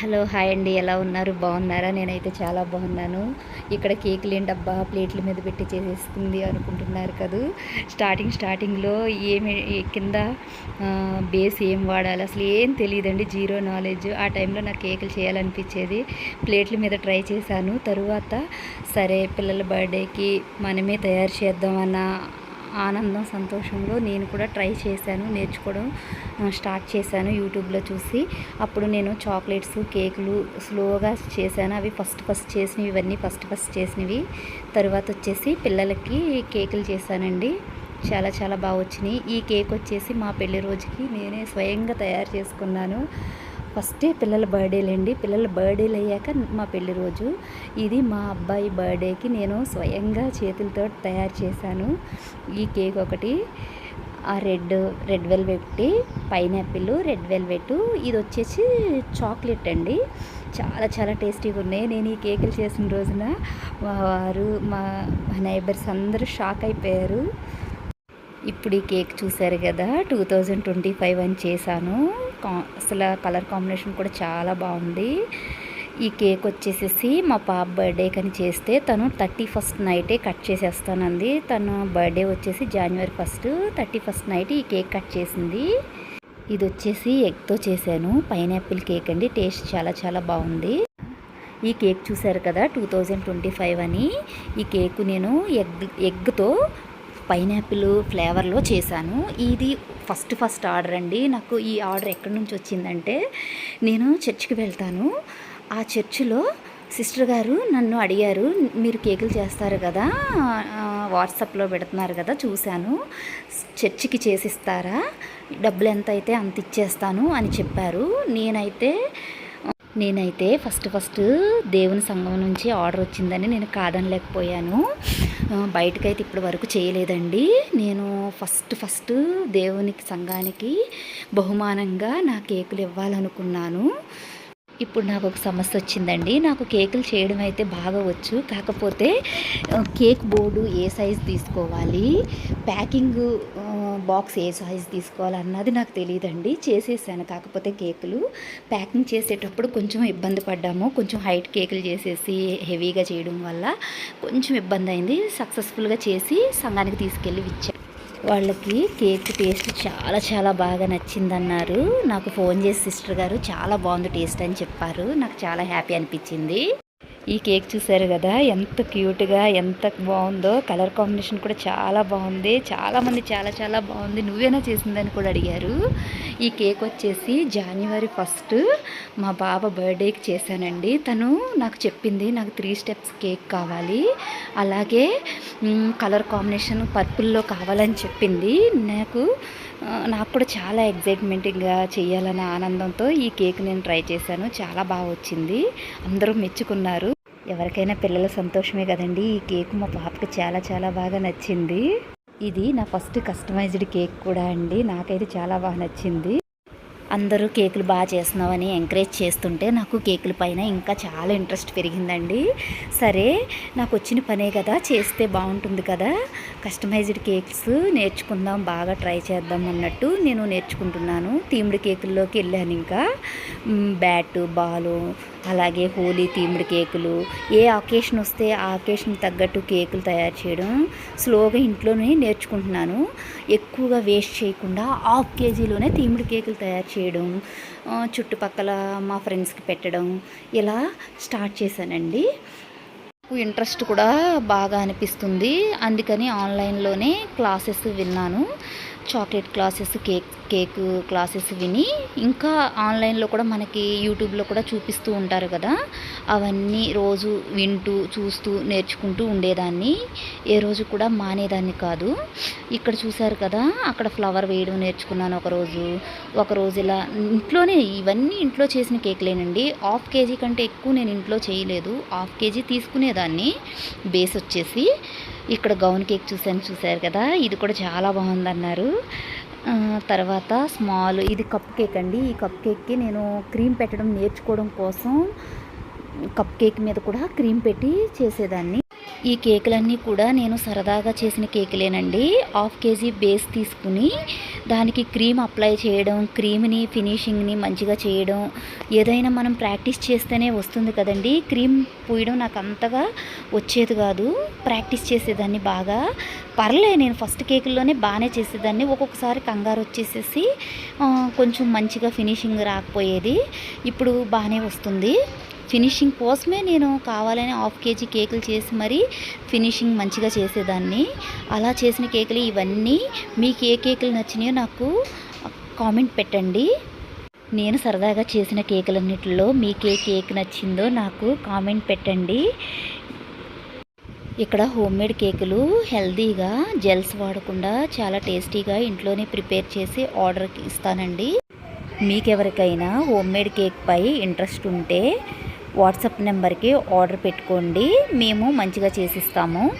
Hello hi అండి. ఎలా ఉన్నారు? బాగున్నారా? నేనైతే చాలా బాగున్నాను. ఇక్కడ కేకులు డబ్బా ప్లేట్ల మీద పెట్టి చేసేస్తుంది అనుకుంటున్నారు కదా. స్టార్టింగ్ స్టార్టింగ్లో ఏమి కింద బేస్ ఏం వాడాలి? అసలు ఏం తెలియదండి జీరో నాలెడ్జ్. ఆ టైంలో నాకు కేకులు చేయాలనిపించేది. ప్లేట్ల మీద ట్రై చేశాను. తరువాత సరే పిల్లల బర్త్డేకి మనమే తయారు చేద్దామన్న ఆనందం సంతోషంలో నేను కూడా ట్రై చేశాను నేర్చుకోవడం స్టార్ట్ చేశాను యూట్యూబ్లో చూసి. అప్పుడు నేను చాక్లెట్స్ కేకులు స్లోగా చేశాను. అవి ఫస్ట్ ఫస్ట్ చేసినవి ఇవన్నీ ఫస్ట్ ఫస్ట్ చేసినవి. తర్వాత వచ్చేసి పిల్లలకి కేకులు చేశానండి. చాలా చాలా బాగా వచ్చినాయి. ఈ కేక్ వచ్చేసి మా పెళ్ళి రోజుకి నేనే స్వయంగా తయారు చేసుకున్నాను. ఫస్టే పిల్లల బర్త్డేలండి పిల్లల బర్త్డేలు అయ్యాక మా పెళ్ళి రోజు. ఇది మా అబ్బాయి బర్త్డేకి నేను స్వయంగా చేతులతో తయారు చేశాను. ఈ కేక్ ఒకటి ఆ red red velvet pineapple red velvet. ఇది వచ్చేసి చాక్లెట్ అండి. చాలా చాలా టేస్టీగా ఉన్నాయి. నేను ఈ కేకులు చేసిన రోజున మా వారు మా నైబర్స్ అందరూ షాక్ అయిపోయారు. ఇప్పుడు ఈ కేక్ చూశారు కదా టూ థౌజండ్ ట్వంటీ ఫైవ్ అని చేశాను. కా- అసలు కలర్ కాంబినేషన్ కూడా చాలా బాగుంది. ఈ కేక్ వచ్చేసేసి మా పాప బర్త్డే కని చేస్తే తను థర్టీ ఫస్ట్ నైటే కట్ చేసేస్తానంది. తను బర్త్డే వచ్చేసి జనవరి ఫస్ట్ థర్టీ ఫస్ట్ నైట్ ఈ కేక్ కట్ చేసింది. ఇది వచ్చేసి ఎగ్తో చేశాను. పైనాపిల్ కేక్ అండి టేస్ట్ చాలా చాలా బాగుంది. ఈ కేక్ చూశారు కదా టూ థౌజండ్ ట్వంటీ ఫైవ్ అని. ఈ కేక్ నేను ఎగ్ ఎగ్తో పైనాపిల్ ఫ్లేవర్లో చేశాను. ఇది ఫస్ట్ ఫస్ట్ ఆర్డర్ అండి. నాకు ఈ ఆర్డర్ ఎక్కడి నుంచి వచ్చిందంటే నేను చర్చికి వెళ్తాను. ఆ చర్చిలో సిస్టర్ గారు నన్ను అడిగారు మీరు కేకులు చేస్తారు కదా? వాట్సాప్లో పెడుతున్నారు కదా? చూశాను. చర్చికి చేసిస్తారా? డబ్బులు ఎంత అయితే అంత ఇచ్చేస్తాను అని చెప్పారు. నేనైతే నేనైతే ఫస్ట్ ఫస్ట్ దేవుని సంఘం నుంచి ఆర్డర్ వచ్చిందని నేను కాదనలేకపోయాను. బయటకైతే ఇప్పటి వరకు చేయలేదండి. నేను ఫస్ట్ ఫస్ట్ దేవునికి సంఘానికి బహుమానంగా నా కేకులు ఇవ్వాలనుకున్నాను. ఇప్పుడు నాకు ఒక సమస్య వచ్చిందండి. నాకు కేకులు చేయడం అయితే బాగా వచ్చు. కాకపోతే కేక్ బోర్డు ఏ సైజ్ తీసుకోవాలి? ప్యాకింగ్ బాక్స్ ఏ సైజ్ తీసుకోవాలన్నది నాకు తెలియదండి చేసేసాను. కాకపోతే కేకులు ప్యాకింగ్ చేసేటప్పుడు కొంచెం ఇబ్బంది పడ్డాము. కొంచెం హైట్ కేకులు చేసేసి హెవీగా చేయడం వల్ల కొంచెం ఇబ్బంది అయింది. సక్సెస్ఫుల్గా చేసి సంఘానికి తీసుకెళ్ళి ఇచ్చాను వాళ్ళకి కేక్ టేస్ట్ చాలా చాలా బాగా నచ్చిందన్నారు. నాకు ఫోన్ చేసి సిస్టర్ గారు చాలా బాగుంది టేస్ట్ అని చెప్పారు. నాకు చాలా హ్యాపీ అనిపించింది. ఈ కేక్ చూసారు కదా? ఎంత క్యూట్గా ఎంత బాగుందో. కలర్ కాంబినేషన్ కూడా చాలా బాగుంది. చాలామంది చాలా చాలా బాగుంది. నువ్వేనా చేసిందని కూడా అడిగారు. ఈ కేక్ వచ్చేసి జనవరి ఫస్ట్. మా బాబా బర్త్డేకి చేశానండి. తను నాకు చెప్పింది నాకు త్రీ స్టెప్స్ కేక్ కావాలి. అలాగే కలర్ కాంబినేషన్ పర్పుల్లో కావాలని చెప్పింది. నాకు నాకు కూడా చాలా ఎగ్జైట్మెంట్గా చేయాలనే ఆనందంతో ఈ కేక్ నేను ట్రై చేశాను. చాలా బాగా వచ్చింది. అందరూ మెచ్చుకున్నారు. ఎవరికైనా పిల్లల సంతోషమే కదండి. ఈ కేక్ మా పాపకి చాలా చాలా బాగా నచ్చింది. ఇది నా ఫస్ట్ కస్టమైజ్డ్ కేక్ కూడా అండి. నాకైతే చాలా బాగా నచ్చింది. అందరూ కేకులు బాగా చేస్తున్నావని ఎంకరేజ్ చేస్తుంటే నాకు కేకుల పైన ఇంకా చాలా ఇంట్రెస్ట్ పెరిగిందండి. సరే నాకు వచ్చిన పనే కదా చేస్తే బాగుంటుంది కదా. కస్టమైజ్డ్ కేక్స్ నేర్చుకుందాం బాగా ట్రై చేద్దాం అన్నట్టు నేను నేర్చుకుంటున్నాను. తీముడి కేకుల్లోకి వెళ్ళాను ఇంకా. బ్యాట్ బాలు అలాగే హోలీ తీముడి కేకులు. ఏ అకేషన్ వస్తే ఆ అకేషన్ తగ్గట్టు కేకులు తయారు చేయడం స్లోగా ఇంట్లోనే నేర్చుకుంటున్నాను. ఎక్కువగా వేస్ట్ చేయకుండా హాఫ్ కేజీలోనే తీముడి కేకులు తయారు చేయడం చేయడం చుట్టుపక్కల మా ఫ్రెండ్స్కి పెట్టడం ఇలా స్టార్ట్ చేశానండి. నాకు ఇంట్రెస్ట్ కూడా బాగా అనిపిస్తుంది. అందుకని ఆన్లైన్లోనే క్లాసెస్ విన్నాను. Chocolate classes cake cake classes విని ఇంకా ఆన్లైన్లో కూడా మనకి యూట్యూబ్లో కూడా చూపిస్తూ ఉంటారు కదా. అవన్నీ రోజు వింటూ చూస్తూ నేర్చుకుంటూ ఉండేదాన్ని. ఏ రోజు కూడా మానేదాన్ని కాదు. ఇక్కడ చూశారు కదా అక్కడ ఫ్లవర్ వేయడం నేర్చుకున్నాను ఒకరోజు ఒకరోజు ఇలా ఇంట్లోనే ఇవన్నీ ఇంట్లో చేసిన కేక్లేనండి. హాఫ్ కేజీ కంటే ఎక్కువ నేను ఇంట్లో చేయలేదు. Half KG తీసుకునేదాన్ని. బేస్ వచ్చేసి ఇక్కడ గౌన్ కేక్ చూసాను చూశారు కదా? ఇది కూడా చాలా బాగుందన్నారు. తర్వాత స్మాల్ ఇది కప్ కేక్ అండి. ఈ కప్ కేక్కి నేను క్రీమ్ పెట్టడం నేర్చుకోవడం కోసం కప్ కేక్ మీద కూడా క్రీమ్ పెట్టి చేసేదాన్ని. ఈ కేకులన్నీ కూడా నేను సరదాగా చేసిన కేకులేనండి. హాఫ్ కేజీ బేస్ తీసుకుని దానికి క్రీమ్ అప్లై చేయడం క్రీమ్ని ఫినిషింగ్ని మంచిగా చేయడం ఏదైనా మనం ప్రాక్టీస్ చేస్తేనే వస్తుంది కదండి. క్రీమ్ పూయడం నాకు అంతగా వచ్చేది కాదు. ప్రాక్టీస్ చేసేదాన్ని బాగా. పర్లే నేను ఫస్ట్ కేకుల్లోనే బాగానే చేసేదాన్ని. ఒక్కొక్కసారి కంగారు వచ్చేసేసి కొంచెం మంచిగా ఫినిషింగ్ రాకపోయేది. ఇప్పుడు బాగానే వస్తుంది. ఫినిషింగ్ కోసమే నేను కావాలని హాఫ్ కేజీ కేకులు చేసి మరీ ఫినిషింగ్ మంచిగా చేసేదాన్ని. అలా చేసిన కేకులు ఇవన్నీ మీకు ఏ కేకులు నచ్చినాయో నాకు కామెంట్ పెట్టండి. నేను సరదాగా చేసిన కేకులన్నిటిలో మీకు ఏ కేక్ నచ్చిందో నాకు కామెంట్ పెట్టండి. ఇక్కడ హోమ్మేడ్ కేకులు హెల్తీగా జెల్స్ వాడకుండా చాలా టేస్టీగా ఇంట్లోనే ప్రిపేర్ చేసి ఆర్డర్కి ఇస్తానండి. మీకెవరికైనా హోమ్ మేడ్ కేక్ పై ఇంట్రెస్ట్ ఉంటే వాట్సాప్ నెంబర్కి ఆర్డర్ పెట్టుకోండి. మేము మంచిగా చేసిస్తాము.